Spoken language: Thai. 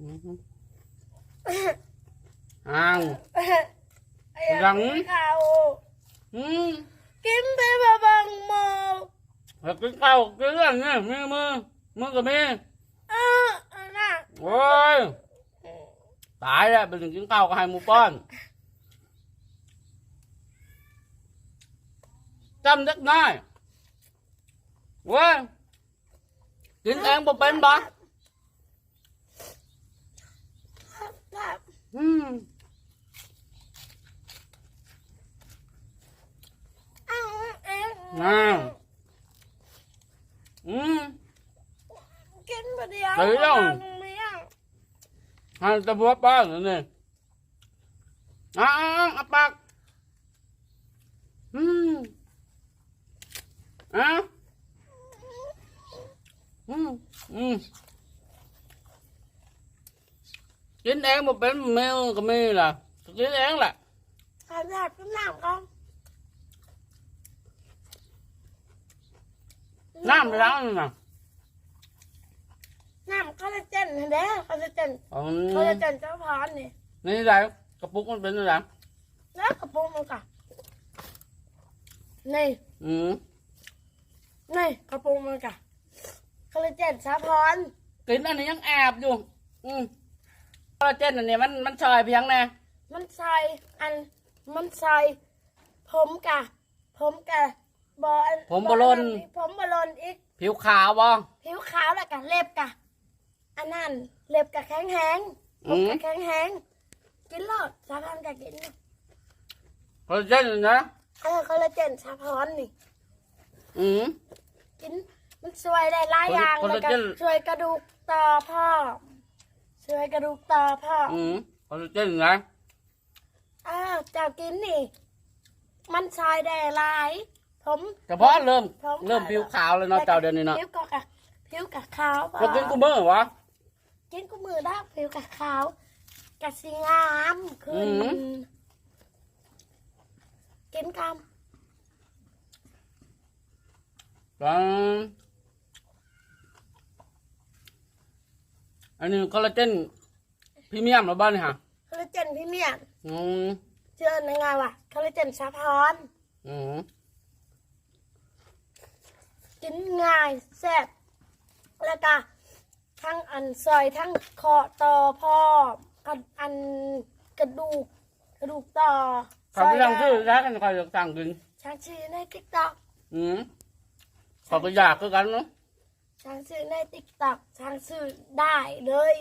อืมอ้าวไอ้หลังข้าวอืมกินไปบะบังโมแล้วกินข้าวกินเรื่ องเนี่ยมือมือมือกับมือเอออันน่ะโอ้ยตายแล้วไปถึงกินข้าวก็ให้หมูป้อนจำเด็กน้อยเว้ยกินเองบ่เป็นบ่ครับอืมอ้าวเอ็งอ้าวอืมกินไปเดียวเฮ้ยเจ้าบังเมียให้ตะบัวป้อนนี่นี่อ้าวอะปากอืมอะอืมอืม กินเองบ่เป็นแมวก็มีล่ะกินเองแหละขนาดกินน้ำก่อนน้ำไปแล้วนี่นะน้ำคอลลาเจนเห็นเด้อคอลลาเจนอืคอลมลาเจนเจ้าพรนี่นี่ไรกระปุกมันเป็นอะไรแล้วกระปุกมันกะนี่อืมนี่กระปุกมันกะคอลลาเจนสาพรกินอันนี้ยังแอบอยู่ อืมคอ ลลาเจนอันนี้มันมันชอยเพียงแน่มันใส่อันมันใส่ผมกะ ผมกะบออันผมบอลนอีกผมบอลนอีก ผิวขาวบ่ ผิวขาวแล้วกะเล็บกะ อันนั้นเล็บกะแข็งแห้งผมกะแข็งแห้งกินรอดสาพรกะกินคอลลาเจนนะเออคอลลาเจนสาพรนี่ อืม กินมันช่วยได้หลายอย่างคอลแล้วลาก็เจน ช่วยกระดูกต่อพ่อ ช่วยกระดูกต่อพ่อออืมคอลลาเจนนะอ้าวเจ้ากินนี่ มันช่วยได้หลาย ผมเฉพาะเริ่ม ผมเริ่มผิวขาวเลยเนาะเจ้าเดือนนี้เนาะผิวกะกะผิวกะขาวเรากินกูมือวะ กินกูมือได้ผิวกะขาวกะสีงามขึ้นอืม กินกอืม อันนี้คอลลาเจนพรีเมียมหรือบ้านนี่ฮะำคอลลาเจนพรี่เมียมอืมเชื่อในไงวะคอลลาเจนซาพอนอืมกินง่ายแซ่บแล้วก็ทั้งอันซอยทั้งคอต่อพ่อกันอันกระดูกกระดูกต่อขอบไปสั่งซื้อแล้วกันคอยจะสั่งกินช้างชื่อในติ๊กต็อกอืมขอบไปอยากคือกันเนาะ ช้างซื้อในติ๊กต็อกช้างซื้อได้เลย